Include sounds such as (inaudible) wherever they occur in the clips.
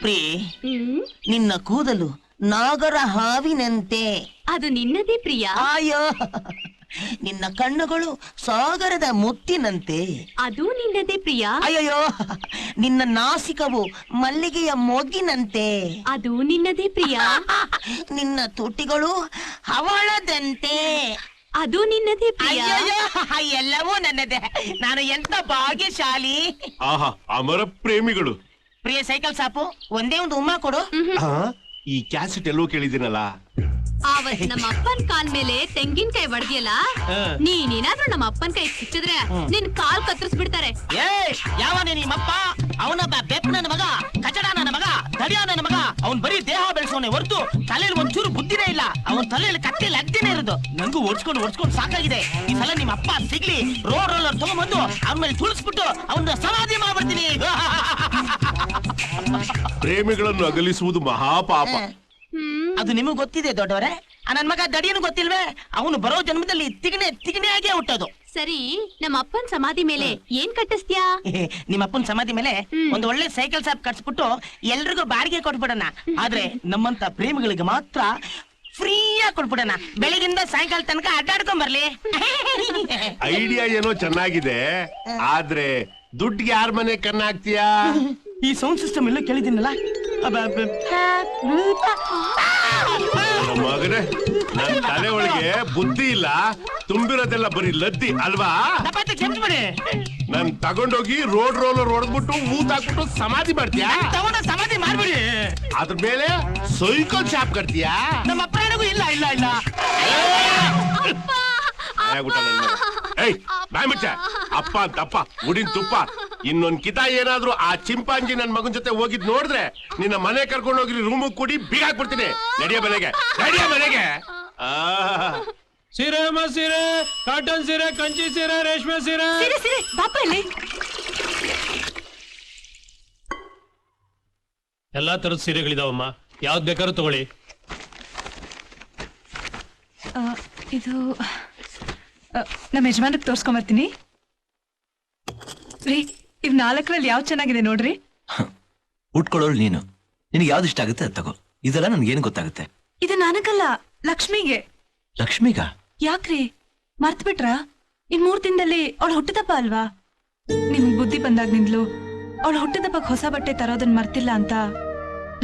Pre ಹ್ಮ್? ನಿನ್ನ ಕೂದಲು ನಾಗರ ಹಾವಿನಂತೆ. ಅದು ನಿನ್ನದೇ ಪ್ರಿಯ? ಆಯೋ. ನಿನ್ನ ಕಣ್ಣುಗಳು ಸಾಗರದ ಮುತ್ತಿನಂತೆ. ಅದು ನಿನ್ನದೇ ಪ್ರಿಯ? ಅಯ್ಯಯ್ಯೋ ನಿನ್ನ ನಾಸಿಕವು ಮಲ್ಲಿಗೆಯ ಮೊಗ್ಗಿನಂತೆ. ಅದು ನಿನ್ನದೇ ಪ್ರಿಯ? (laughs) ನಿನ್ನ ತುಟಿಗಳು ಹವಳದಂತೆ. ಅದು ನಿನ್ನದೇ ಪ್ರಿಯ? ಅಯ್ಯಯ್ಯೋ ಎಲ್ಲವೂ ನನ್ನದೇ. ನಾನು ಎಂತ ಭಾಗ್ಯಶಾಲಿ. ಆಹಾ ಅಮರ ಪ್ರೇಮಿಗಳು. ಪ್ರಿಯ ಸೈಕಲ್ ಸಾಪು ಒಂದೇ ಒಂದು ಉಮ್ಮ ಕೊಡು. ಆ, ಈ ಕ್ಯಾಸೆಟ್ ಎಲ್ಲೋ ಕೇಳಿದ್ದೀನಲ್ಲ. ಆವತ್ ನಮ್ಮ ಅಪ್ಪನ್ ಕಾಲ್ ಮೇಲೆ ತೆಂಗಿನಕಾಯಿ ಹೊಡೆದಿಯಲ್ಲ ನೀನೇನಾದ್ರೂ ನಮ್ಮ ಅಪ್ಪನ್ ಕೈ ಸಿಕ್ಕಿದ್ರೆ ನಿನ್ ಕಾಲ್ ಕತ್ತರಿಸ್ಬಿಡ್ತಾರೆ. ಏ ಯಾವ ನಿಮ್ಮಪ್ಪ ಅವನೊಬ್ಬ ಬೆಪ್ಪ ನನ್ನ ಮಗ ಕಚಡ ನನ್ನ ಮಗ ತಡಿಯ ನನ್ನ ಮಗ ಅವನ್ ಬರೀ ದೇಹ ಬೆಳೆಸೋನೆ ಹೊರತು ತಲೆಯಲ್ಲಿ ಒಂಚೂರು ಬುದ್ಧಿನೇ ಇಲ್ಲ. ಅವನ್ ತಲೆಯಲ್ಲಿ ಕತ್ತೆಯಲ್ಲಿ ಅಗ್ದಿನೇ ಇರೋದು. ನಂಗೂ ಒಡ್ಸ್ಕೊಂಡು ಒಡ್ಸ್ಕೊಂಡು ಸಾಕಾಗಿದೆ. ಈ ಸಲ ನಿಮ್ಮ ಅಪ್ಪ ಸಿಗ್ಲಿ ರೋಡ್ ರೋಲರ್ ತಗೊಂಡ್ಬಂದು ಅವನ ಮೇಲೆ ತುಳಿಸ್ಬಿಟ್ಟು ಅವನ ಸಮಾಧಿ ಮಾಡ್ಬಿಡ್ತೀನಿ. ಪ್ರೇಮಿಗಳನ್ನು ಅಗಲಿಸುವುದು ಮಹಾಪಾಪ. ಅದು ನಿಮಗೆ ಗೊತ್ತಿದೆ ದೊಡ್ಡವರೇ? ಆ ನನ್ ಮಗ ದಡಿಯನು ಗೊತ್ತಿಲ್ವೇ? ಅವನು ಬರೋ ಜನ್ಮದಲ್ಲಿ ತಿಗಣೆ ತಿಗಣೆ ಆಗೇ ಹುಟ್ಟೋದು. ಸರಿ ನಮ್ಮ ಅಪ್ಪನ್ ಸಮಾಧಿ ಮೇಲೆ ಏನ್ ಕಟ್ಟಿಸ್ತೀಯಾ? ನಿಮ್ಮ ಅಪ್ಪನ ಸಮಾಧಿ ಮೇಲೆ. ಒಂದು ಒಳ್ಳೆ ಸೈಕಲ್ ಸಾಪ್ ಕಟ್ಸ್ಬಿಟ್ಟು ಎಲ್ರಿಗೂ ಬಾಡಿಗೆ ಕೊಟ್ಬಿಡೋಣ. ಆದ್ರೆ ನಮ್ಮಂತ ಪ್ರೇಮಿಗಳಿಗೆ ಮಾತ್ರ ಫ್ರೀಯಾಗಿ ಕೊಟ್ಬಿಡೋಣ. ಬೆಳಗಿಂದ ಸಾಯಂಕಾಲ ತನಕ ಅಡ್ಡಾಡ್ಕೊಂಡ್ ಬರ್ಲಿ. ಐಡಿಯಾ ಏನೋ ಚೆನ್ನಾಗಿದೆ. ಆದ್ರೆ ದುಡ್ಡಿಗೆ ಯಾರ ಮನೆ ಹಾಕ್ತೀಯಾ (laughs) ಈ ಸೌಂಡ್ ಸಿಸ್ಟಮ್ ಎಲ್ಲ ಕೇಳಿದ್ದೀನಲ್ಲ. ಮಗನೇ ನನ್ ತಲೆ ಒಳಗೆ ಬುದ್ಧಿ ಇಲ್ಲ ತುಂಬಿರೋದೆಲ್ಲ ಬರೀ ಲದ್ದಿ ಅಲ್ವಾ? ನನ್ ತಗೊಂಡೋಗಿ ರೋಡ್ ರೋಲರ್ ಹೊಡೆದ್ಬಿಟ್ಟು ಊತ್ ಹಾಕ್ಬಿಟ್ಟು ಸಮಾಧಿ ಮಾಡ್ತೀಯಾ? ತಗೊಂಡ ಸಮಾಧಿ ಮಾಡ್ಬಿಡಿ. ಅದ್ರ ಮೇಲೆ ಸೈಕಲ್ ಶಾಪ್ ಕಟ್ತೀಯಾ? ನಮ್ಮ ಪ್ರಾಣಗೂ ಇಲ್ಲ ಇಲ್ಲ ಇಲ್ಲ. ಏಯ್ ಬಾಯ್ ಮುಚ್ಚ. ಅಪ್ಪ. ಅಂತ ಅಪ್ಪ ಉಡಿನ್ ತುಪ್ಪ. ಇನ್ನೊಂದ್ ಕಿತ ಏನಾದ್ರೂ ಆ ಚಿಂಪಾಂಜಿ ನನ್ ಮಗನ್ ಜೊತೆ ಹೋಗಿದ್ ನೋಡಿದ್ರೆ ನಿನ್ನ ಮನೆ ಕರ್ಕೊಂಡು ಹೋಗಿ ರೂಮ್ ಕೂಡಿ ಬೀಗ ಹಾಕ್ಬಿಡ್ತೀನಿ. ನಡಿಯ ಮನೆಗೆ ನಡಿಯ ಮನೆಗೆ. ಆ. ಸೀರೆ ಅಮ್ಮ ಸೀರೆ ಕಾಟನ್ ಸೀರೆ ಕಂಚಿ ಸೀರೆ ರೇಷ್ಮೆ ಸೀರೆ. ಸಿರಿ ಸಿರಿ ಇಲ್ಲಿ. ಎಲ್ಲಾ ತರದ ಸೀರೆಗಳಿದಾವಮ್ಮ. ಯಾವ್ದು ಬೇಕಾದ್ರೂ ತಗೊಳ್ಳಿ. ಆ, ಇದು ನಮ್ಮ ಯಜಮಾನಕ್ಕೆ ತೋರ್ಸ್ಕೊಂಬರ್ತೀನಿ. ರೀ ಇವ್ ನಾಲ್ಕರಲ್ಲಿ ಯಾವ್ದು ಚೆನ್ನಾಗಿದೆ ನೋಡ್ರಿ? ಉಟ್ಕೊಳ್ಳೋಳು ನೀನು. ನಿನಗೆ ಯಾವ್ದು ಇಷ್ಟ ಆಗುತ್ತೆ ಅದು ತಗೋ. ಇದೆಲ್ಲ ನನ್ಗೇನು ಗೊತ್ತಾಗುತ್ತೆ? ಇದು ನನಗಲ್ಲ ಲಕ್ಷ್ಮಿಗೆ. ಲಕ್ಷ್ಮಿಗ? ಯಾಕ್ರಿ? ಮರ್ತ್ ಬಿಟ್ರಾ ಇನ್ ಮೂರ್ ದಿನದಲ್ಲಿ ಅವಳು ಹುಟ್ಟಿದಪ್ಪ ಅಲ್ವಾ? ನಿಮ್ಗ್ ಬುದ್ಧಿ ಬಂದಾಗ್ನಿಂದ್ಲು ಅವಳು ಹುಟ್ಟಿದಪ್ಪಗ್ ಹೊಸ ಬಟ್ಟೆ ತರೋದನ್ ಮರ್ತಿಲ್ಲ ಅಂತ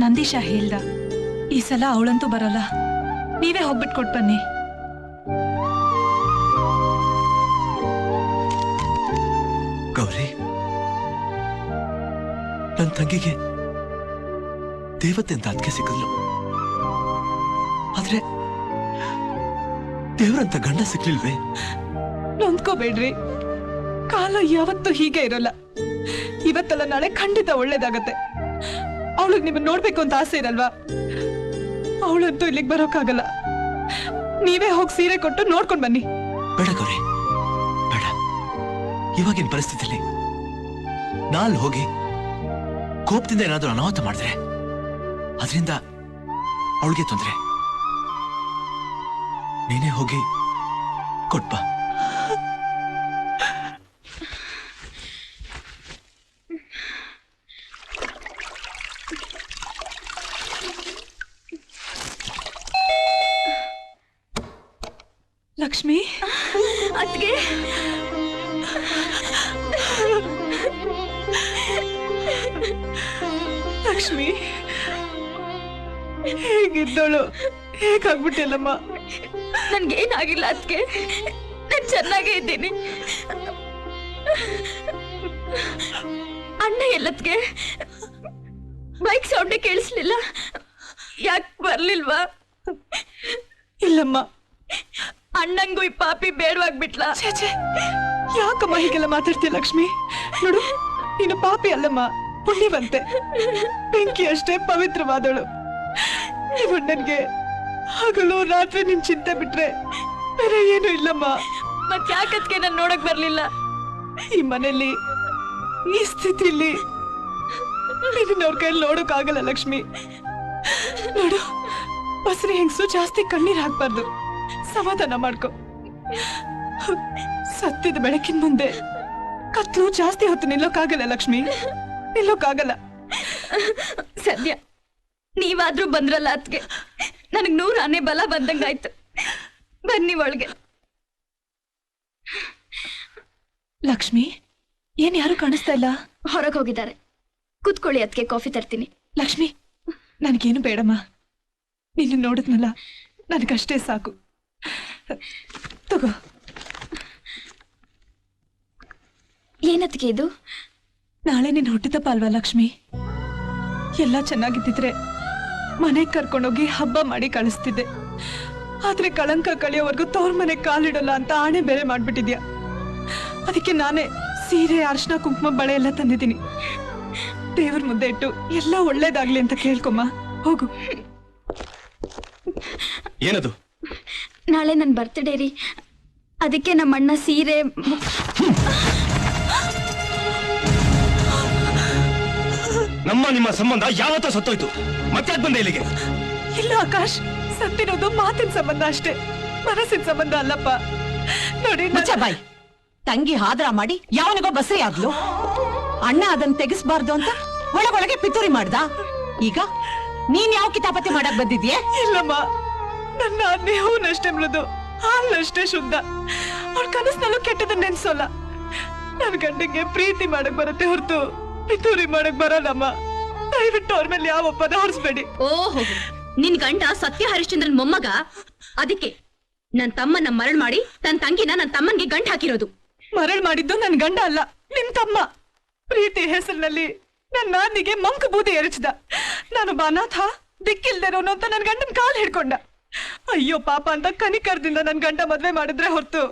ನಂದೀಶ ಹೇಳ್ದ. ಈ ಸಲ ಅವಳಂತೂ ಬರಲ್ಲ. ನೀವೇ ಹೋಗ್ಬಿಟ್ ಕೊಟ್ ಬನ್ನಿ. ನನ್ ತಂಗಿಗೆ ದೇವತೆ ಅಂತ ಅದಕ್ಕೆ ಸಿಕ್ಕಿದ್ಲು. ಆದ್ರೆ ದೇವ್ರಂತ ಗಂಡ ಸಿಕ್ಲಿಲ್ವೇ? ನೊಂದ್ಕೋಬೇಡ್ರಿ. ಕಾಲ ಯಾವತ್ತೂ ಹೀಗೆ ಇರಲ್ಲ. ಇವತ್ತಲ್ಲ ನಾಳೆ ಖಂಡಿತ ಒಳ್ಳೇದಾಗತ್ತೆ. ಅವಳಿಗೆ ನಿಮ್ಮನ್ನ ನೋಡ್ಬೇಕು ಅಂತ ಆಸೆ ಇರಲ್ವಾ? ಅವಳಂತೂ ಇಲ್ಲಿಗೆ ಬರೋಕ್ಕಾಗಲ್ಲ. ನೀವೇ ಹೋಗಿ ಸೀರೆ ಕೊಟ್ಟು ನೋಡ್ಕೊಂಡ್ ಬನ್ನಿ. ಬೇಡ ಗೌರಿ ಬೇಡ. ಇವಾಗಿನ ಪರಿಸ್ಥಿತಿಲಿ ನಾಲ್ ಹೋಗಿ ಕೋಪದಿಂದ ಏನಾದರೂ ಅನಾಹುತ ಮಾಡಿದ್ರೆ ಅದರಿಂದ ಅವಳಿಗೆ ತೊಂದ್ರೆ. ನೀನೇ ಹೋಗಿ ಕೊಟ್ಬ ಲಕ್ಷ್ಮಿ? ಅದ್ಗೆ ಲಕ್ಷ್ಮಿ. ಹೇಗಿದ್ದಳು? ಹೇಗಾಗ್ಬಿಟ್ಟಿಲ್ಲಮ್ಮ? ನನ್ಗೇನಾಗಿಲ್ಲ ಅದ್ಕೆ ನಾನು ಚೆನ್ನಾಗೇ ಇದ್ದೀನಿ. ಅಣ್ಣ ಎಲ್ಲದ್ಗೆ ಬೈಕ್ ಸೌಂಡೇ ಕೇಳಿಸ್ಲಿಲ್ಲ. ಯಾಕೆ ಬರ್ಲಿಲ್ವಾ? ಇಲ್ಲಮ್ಮ. ಅಣ್ಣಂಗೂ ಈ ಪಾಪಿ ಬೇಡವಾಗ್ಬಿಟ್ಲ ಯಾಕಮ್ಮ ಹೀಗೆಲ್ಲ ಮಾತಾಡ್ತೀಯ ಲಕ್ಷ್ಮಿ? ನೋಡು ನೀನು ಪಾಪಿ ಅಲ್ಲಮ್ಮ. ಪುಣ್ಯವಂತೆ ಬೆಂಕಿ ಅಷ್ಟೇ ಪವಿತ್ರವಾದಳು. ನೀವು ನನ್ಗೆ ಹಗಲು ರಾತ್ರಿ ನಿನ್ ಚಿಂತೆ ಬಿಟ್ರೆ ಬೇರೆ ಏನು ಇಲ್ಲಮ್ಮ. ಮತ್ ಯಾಕತ್ಗೆ ನಾನು ನೋಡಕ್ ಬರ್ಲಿಲ್ಲ? ಈ ಮನೆಯಲ್ಲಿ ಈ ಸ್ಥಿತಿಲಿ ನಿನ್ನ ಅವ್ರ ಕೈಯಲ್ಲಿ ಆಗಲ್ಲ ಲಕ್ಷ್ಮಿ. ನೋಡು ಬಸರಿ ಹೆಂಗಸು ಜಾಸ್ತಿ ಕಣ್ಣೀರ್ ಹಾಕ್ಬಾರ್ದು. ಸಮಾಧಾನ ಮಾಡ್ಕೊ. ಸತ್ಯದ ಬೆಳಕಿನ ಮುಂದೆ ಕತ್ಲು ಜಾಸ್ತಿ ಹೊತ್ತು ನಿಲ್ಲೋಕ್ಕಾಗಲ್ಲ ಲಕ್ಷ್ಮಿ. ನಿಲ್ಲೋಕ್ಕಾಗಲ್ಲ ಸದ್ಯ ನೀವಾದ್ರೂ ಬಂದ್ರಲ್ಲ ಅದ್ಗೆ ನನಗ್ ನೂರ ಆನೆ ಬಲ ಬಂದಂಗಾಯ್ತು. ಬನ್ನಿ ಒಳಗೆ. ಲಕ್ಷ್ಮಿ ಏನ್ ಯಾರು ಕಾಣಿಸ್ತಾ ಇಲ್ಲ? ಹೊರಗೆ ಹೋಗಿದ್ದಾರೆ. ಕುತ್ಕೊಳ್ಳಿ ಅದಕ್ಕೆ ಕಾಫಿ ತರ್ತೀನಿ. ಲಕ್ಷ್ಮಿ ನನಗೇನು ಬೇಡಮ್ಮ. ನೀನು ನೋಡಿದ್ನಲ್ಲ ನನಗಷ್ಟೇ ಸಾಕು. ತಗೋ. ಏನತ್ಗೆ ಇದು? ನಾಳೆ ನಿನ್ ಹುಟ್ಟಿದಪ್ಪ ಅಲ್ವಾ ಲಕ್ಷ್ಮಿ? ಎಲ್ಲ ಚೆನ್ನಾಗಿದ್ದಿದ್ರೆ ಮನೆಗ್ ಕರ್ಕೊಂಡೋಗಿ ಹಬ್ಬ ಮಾಡಿ ಕಳಿಸ್ತಿದ್ದೆ. ಆದ್ರೆ ಕಳಂಕ ಕಳಿಯೋವರೆಗೂ ತೋರ್ ಮನೆ ಕಾಲಿಡಲ್ಲ ಅಂತ ಆಣೆ ಬೇರೆ ಮಾಡ್ಬಿಟ್ಟಿದ್ಯಾ? ಅದಕ್ಕೆ ನಾನೇ ಸೀರೆ ಅರ್ಶನ ಕುಂಕುಮ ಬಳೆ ಎಲ್ಲ ತಂದಿದ್ದೀನಿ. ದೇವ್ರ ಮುಂದೆ ಇಟ್ಟು ಎಲ್ಲ ಒಳ್ಳೇದಾಗ್ಲಿ ಅಂತ ಕೇಳ್ಕೊಮ್ಮ. ಹೋಗು. ಏನದು? ನಾಳೆ ನನ್ನ ಬರ್ತ್ಡೇ ರೀ. ಅದಕ್ಕೆ ನಮ್ಮ ಅಣ್ಣ ಸೀರೆ ಮು- ನಮ್ಮ ನಿಮ್ಮ ಸಂಬಂಧ ಯಾವತ್ತೋ ಸತ್ತೋಯ್ತು. ಮತ್ತೆ ಬಂದೆ ಇಲ್ಲಿಗೆ? ಇಲ್ಲ ಆಕಾಶ್ ಸತ್ತಿರೋದು ಮಾತಿನ ಸಂಬಂಧ ಅಷ್ಟೇ. ಮನಸ್ಸಿನ ಸಂಬಂಧ ಅಲ್ಲಪ್ಪ. ನೋಡಿ ಬಾಯಿ ಬಾಯ್. ತಂಗಿ ಹಾದ್ರ ಮಾಡಿ ಯಾವನಿಗೋ ಬಸರಿ ಆದ್ಲು ಅಣ್ಣ ಅದನ್ನ ತೆಗಿಸ್ಬಾರ್ದು ಅಂತ ಒಳಗೊಳಗೆ ಪಿತೂರಿ ಮಾಡ್ದ. ಈಗ ನೀನ್ ಯಾವ ಕಿತಾಪತಿ ಮಾಡಕ್ ಬಂದಿದ್ಯೆ? ಇಲ್ಲಮ್ಮ. ನನ್ನ ಆಜ್ಞೆ ಹೂನಷ್ಟೇ ಮೃದು ಹಾಲಷ್ಟೇ ಶುದ್ಧ. ಅವ್ರ ಕನಸ್ನಲ್ಲೂ ಕೆಟ್ಟದನ್ನ ನೆನ್ಸೋಲ್ಲ. ನನ್ ಗಂಡಿಗೆ ಪ್ರೀತಿ ಮಾಡಕ್ ಬರುತ್ತೆ ಹೊರತು. ಪಿತೂರಿ ಮಾಡಕ್ ಬರಲ್ಲಮ್ಮ? ದಯವಿಟ್ಟು ಅವ್ರ ಮೇಲೆ ಯಾವ ಒಪ್ಪದ ಹೊರಿಸ್ಬೇಡಿ. ಓಹೋ ನಿನ್ ಗಂಡ ಸತ್ಯ ಹರಿಶ್ಚಂದ್ರನ್ ಮೊಮ್ಮಗ? ಅದಕ್ಕೆ ನನ್ ತಮ್ಮನ್ನ ಮರಳ್ ಮಾಡಿ ತನ್ ತಂಗಿನ ನನ್ ತಮ್ಮನ್ಗೆ ಗಂಟ್ ಹಾಕಿರೋದು. ಮರಳ್ ಮಾಡಿದ್ದು ನನ್ ಗಂಡ ಅಲ್ಲ ನಿನ್ ತಮ್ಮ. ಪ್ರೀತಿ ಹೆಸರಿನಲ್ಲಿ ನನ್ನ ನಾದಿಗೆ ಮಂಕ ಬೂದಿ ಎರಚಿದ. ನಾನು ಅನಾಥ ದಿಕ್ಕಿಲ್ದೇರೋನು ಅಂತ ನನ್ ಗಂಡನ್ ಕಾಲ್ ಹಿಡ್ಕೊಂಡ. ಅಯ್ಯೋ ಪಾಪ ಅಂತ ಕನಿಕರದಿಂದ ನನ್ ಗಂಡ ಮದ್ವೆ ಮಾಡಿದ್ರೆ ಹೊರತು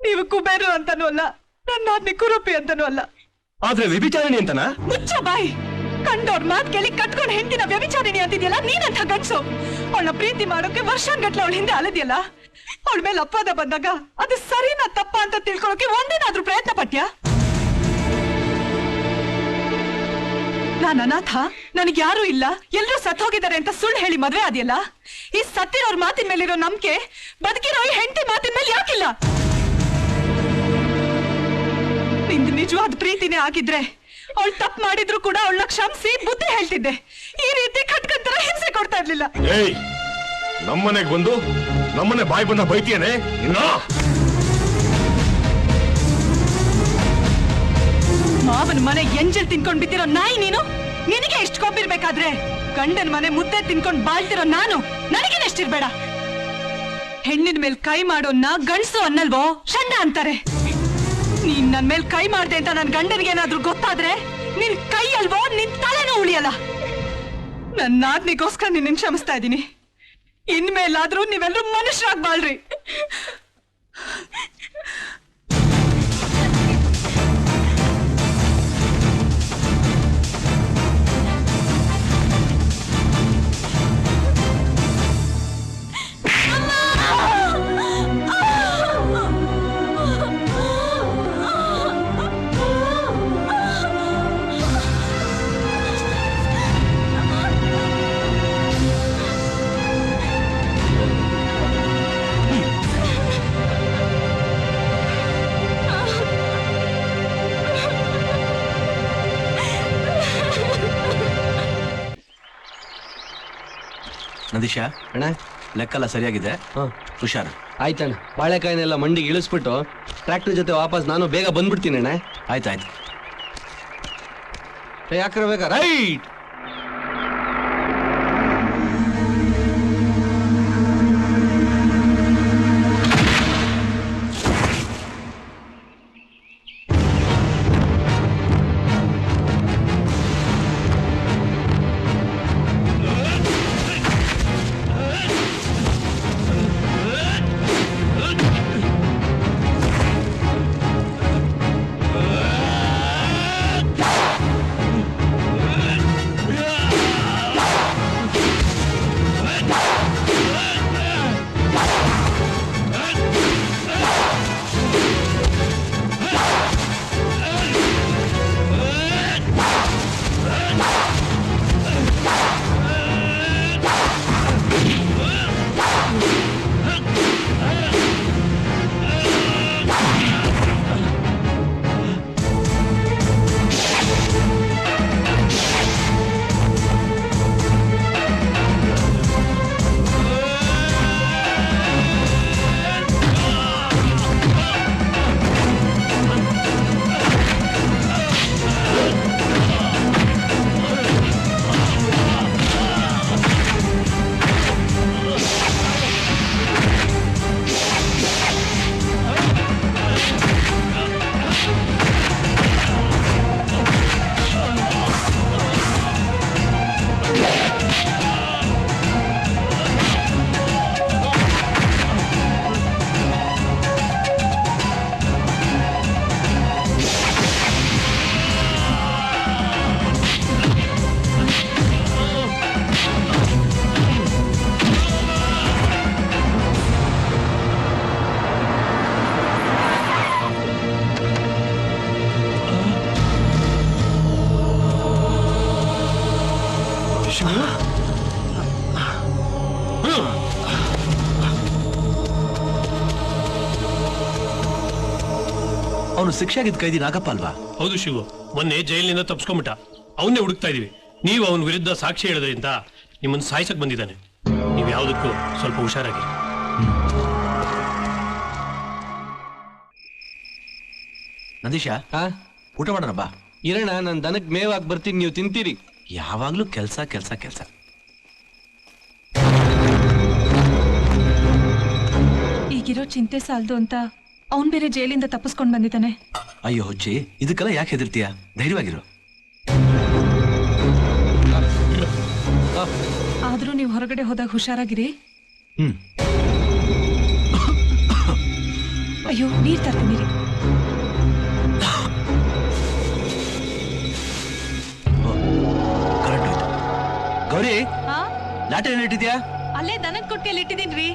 ನೀವು ಕುಬೇರು ಅಂತನೂ ಅಲ್ಲ ನನ್ನ ನಾದ್ನಿ ಕುರುಪಿ ಅಂತಾನೂ ಅಲ್ಲ. ಆದ್ರೆ ವ್ಯಭಿಚಾರಣಿ ಅಂತನಾ? ಮುಚ್ಚ ಬಾಯಿ. ಕಂಡೋರ್ ಮಾತ್ ಕೇಳಿ ಕಟ್ಕೊಂಡು ಹೆಂಡತಿನ ವ್ಯಭಿಚಾರಿಣಿ ಅಂತಿದ್ಯಲ್ಲ? ನೀನಂತ ಗಂಡ್ಸು. ಅವಳ ಪ್ರೀತಿ ಮಾಡೋಕೆ ವರ್ಷಾನ್ಗಟ್ಲೆ ಅವಳ ಹಿಂದೆ ಅಲದ್ಯಲ್ಲ? ಅವಳ ಮೇಲೆ ಅಪವಾದ ಬಂದಾಗ ಅದು ಸರಿನಾ ತಪ್ಪ ಅಂತ ತಿಳ್ಕೊಳಕ್ಕೆ ಒಂದೇನಾದ್ರೂ ಪ್ರಯತ್ನ ಪಟ್ಯ? ನಾನ್ ಅನಾಥ? ನನಗೆ ಯಾರು ಇಲ್ಲ. ಎಲ್ಲರೂ ಸತ್ ಹೋಗಿದ್ದಾರೆ ಅಂತ ಸುಳ್ಳು ಹೇಳಿ ಮದುವೆ ಆದ್ಯಲ್ಲ? ಈ ಸತ್ತಿರೋರ್ ಮಾತಿನ ಮೇಲಿರೋ ನಂಬಿಕೆ ಬದುಕಿರೋ ಈ ಹೆಂಡತಿ ಮಾತಿನ ಮೇಲೆ ಯಾಕಿಲ್ಲ? ನಿಜವಾದ ಪ್ರೀತಿನೇ ಆಗಿದ್ರೆ ಅವಳು ತಪ್ಪು ಮಾಡಿದ್ರು ಕೂಡ ಅವಳ ಕ್ಷಮಿಸಿ ಬುದ್ಧಿ ಹೇಳ್ತಿದ್ದೆ. ಈ ರೀತಿ ಕಟ್ಕಂತರ ಹಿಂಸೆ ಕೊಡ್ತಾ ಇರ್ಲಿಲ್ಲ. ಏಯ್ ನಮ್ಮನೆಗ್ ಬಂದು ನಮ್ಮನೆ ಬಾಯಿ ಬಂದ ಬೈತಿಯೇನೆ? ಇನ್ನ? ಮಾವನ ಮನೆ ಎಂಜಲ್ ತಿನ್ಕೊಂಡ್ ಬಿದ್ದಿರೋ ನಾಯಿ ನೀನು? ನಿನಗೆ ಎಷ್ಟು ಕೊಬ್ಬಿರ್ಬೇಕಾದ್ರೆ ಗಂಡನ ಮನೆ ಮುದ್ದೆ ತಿನ್ಕೊಂಡ್ ಬಾಳ್ತಿರೋ ನಾನು ನನಗೇನೆ ಎಷ್ಟಿರ್ಬೇಡ ಹೆಣ್ಣಿನ ಮೇಲೆ ಕೈ ಮಾಡೋನ್ನ ಗಂಡಸು ಅನ್ನಲ್ವೋ? ಸಣ್ಣ ಅಂತಾರೆ. ನೀನ್ ನನ್ ಮೇಲೆ ಕೈ ಮಾಡ್ದೆ ಅಂತ ನನ್ ಗಂಡನಿಗೆ ಏನಾದ್ರೂ ಗೊತ್ತಾದ್ರೆ ನಿನ್ ಕೈ ಅಲ್ವೋ ನಿನ್ ತಲೆನೂ ಉಳಿಯಲ್ಲ. ನನ್ನ ನಾದ್ನಿಗೋಸ್ಕರ ನಿನ್ನ ಕ್ಷಮಿಸ್ತಾ ಇದ್ದೀನಿ. ಇನ್ಮೇಲಾದ್ರೂ ನೀವೆಲ್ಲರೂ ಮನುಷ್ಯರಾಗ್ ನಂದೀಶ ಅಣ್ಣ? ಲೆಕ್ಕೆಲ್ಲ ಸರಿಯಾಗಿದೆ. ಹಾಂ. ಹುಷಾರು. ಆಯ್ತಣ್ಣ ಬಾಳೆಕಾಯಿನೆಲ್ಲ ಮಂಡಿಗೆ ಇಳಿಸ್ಬಿಟ್ಟು ಟ್ರ್ಯಾಕ್ಟರ್ ಜೊತೆ ವಾಪಸ್ ನಾನು ಬೇಗ ಬಂದ್ಬಿಡ್ತೀನಿ ಅಣ್ಣ. ಆಯ್ತಾಯ್ತು. ಯಾಕ್ರ ಬೇಕಾ ರೈಟ್! ಅವನು ಶಿಕ್ಷೆ ಆಗಿದ್ದ ಕೈದಿ ನಾಗಪ್ಪ ಅಲ್ವಾ ಹೌದು ಶಿವು. ಮೊನ್ನೆ ಜೈಲಿನಿಂದ ತಪ್ಸ್ಕೊಂಬಿಟ್ಟ ಅವನ್ನೇ ಹುಡುಕ್ತಾ ಇದೀವಿ. ನೀವು ಅವನ ವಿರುದ್ಧ ಸಾಕ್ಷಿ ಹೇಳೋದ್ರಿಂದ ನಿಮ್ಮನ್ನು ಸಾಯಿಸಕ್ ಬಂದಿದ್ದಾನೆ. ನೀವು ಯಾವುದಕ್ಕೂ ಸ್ವಲ್ಪ ಹುಷಾರಾಗಿ. ನಂದೀಶ ಹಾ ಊಟ ಮಾಡೋಣ ಬಾ. ಇರೋಣ ನನ್ನ ದನಕ್ಕೆ ಮೇವಾಗಿ ಬರ್ತೀನಿ ನೀವು ತಿಂತೀರಿ. ಯಾವಾಗ್ಲೂ ಕೆಲಸ ಕೆಲಸ ಕೆಲಸ. ಈಗಿರೋ ಚಿಂತೆ ಸಾಲದು ಅಂತ ಅವನ್ ಬೇರೆ ಜೈಲಿಂದ ತಪ್ಪಿಸ್ಕೊಂಡ್ ಬಂದಿದ್ದಾನೆ. ಅಯ್ಯೋ ಹುಚ್ಚಿ ಇದಕ್ಕೆಲ್ಲ ಯಾಕೆ ಹೆದರ್ತೀಯ? ಧೈರ್ಯವಾಗಿರು. ಆದ್ರೂ ನೀವು ಹೊರಗಡೆ ಹೋದಾಗ ಹುಷಾರಾಗಿರಿ. ಹ್ಮ್. ಅಯ್ಯೋ ನೀರ್ ಕರೆಕ್ಟ್ ಗೌರಿ ಲಾಟರಿ ಏನ್ ಇಟ್ಟಿದ್ಯಾ? ಅಲ್ಲೇ ದನದ ಕೊಟ್ಟಿಯಲ್ಲಿ ಇಟ್ಟಿದ್ದೀನ್ರಿ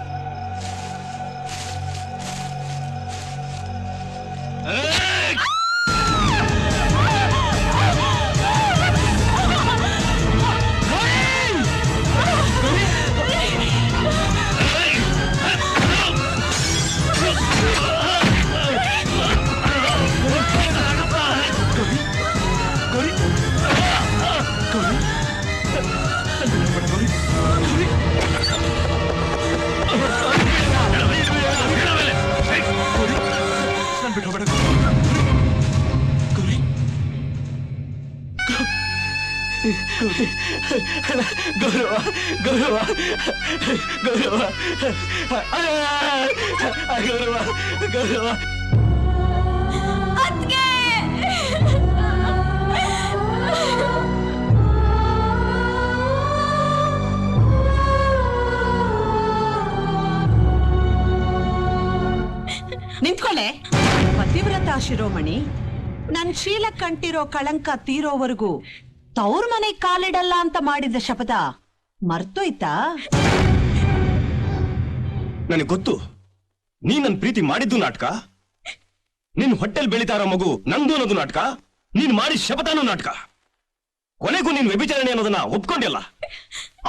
ಗೌರವ ಗೌರವ ಗೌರವ. ಗೌರವ ಗೌರವ. ನಿಂತ್ಕೊಳ್ಳೆ. ಪತಿವ್ರತ ಶಿರೋಮಣಿ ನನ್ ಶೀಲ ಕಂಟಿರೋ ಕಳಂಕ ತೀರೋವರೆಗೂ ತವ್ರ ಮನೆ ಕಾಲಿಡಲ್ಲ ಅಂತ ಮಾಡಿದ ಶಪಥ ಮರ್ತೋಯ್ತಾ? ನನಗೆ ಗೊತ್ತು. ನೀ ನನ್ ಪ್ರೀತಿ ಮಾಡಿದ್ದು ನಾಟಕ? ನಿನ್ ಹೊಟ್ಟೆಲ್ ಬೆಳಿತಾರ ಮಗು ನಂದು ಅನ್ನೋದು ನಾಟಕ? ನೀನ್ ಮಾಡಿ ಶಪಥನೂ ನಾಟಕ? ಕೊನೆಗೂ ನೀನ್ ವ್ಯಭಿಚಾರಣೆ ಅನ್ನೋದನ್ನ ಒಪ್ಕೊಂಡಿಲ್ಲ.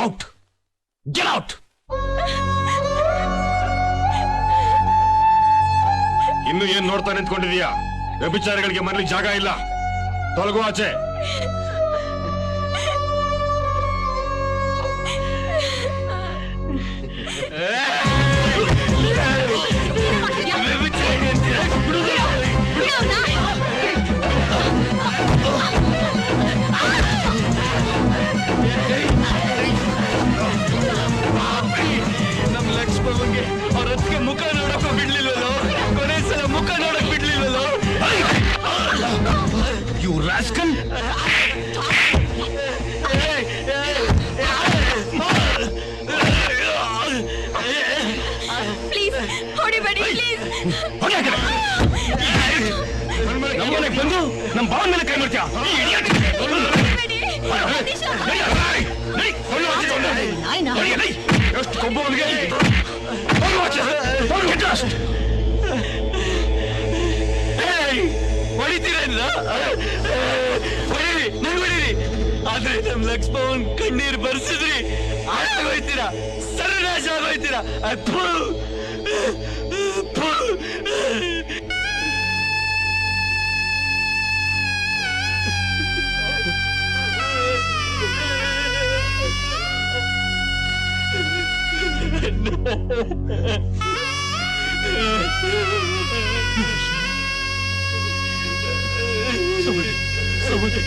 ಔಟ್ ಗೆಟ್ ಔಟ್ ಇನ್ನು ಏನ್ ನೋಡ್ತಾ ನಿಂತ್ಕೊಂಡಿದೀಯಾ ವ್ಯಭಿಚಾರಿಗಳಿಗೆ ಮರಲಿ ಜಾಗ ಇಲ್ಲ. ತೊಲಗು ಆಚೆ. ಪ್ಲೀಸ್ ನಮ್ಮನೆಗೆ ಬಂದು ನಮ್ಮ ಭಾವನ ಮೇಲೆ ಕೈ ಮಾಡ್ತೀಯ? ಎಷ್ಟು ಕೊಬ್ಬು ಅವನಿಗೆ ಹೊಡಿತೀರೇನ್ರ ಹೊಡೀರಿ ನಂಗೆ ಹೊಡೀರಿ. ಆದ್ರೆ ನಮ್ ಲಕ್ಷ್ಮಣ್ ಕಣ್ಣೀರ್ ಬರ್ಸಿದ್ರಿ. ಆಗೋಯ್ತೀರಾ ಸರ್ವನಾಶ ಆಗೋಯ್ತೀರಾ. ಅಪ್ಪು ಅಪ್ಪು ಸಮುದ್ರ ಸಮುದ್ರ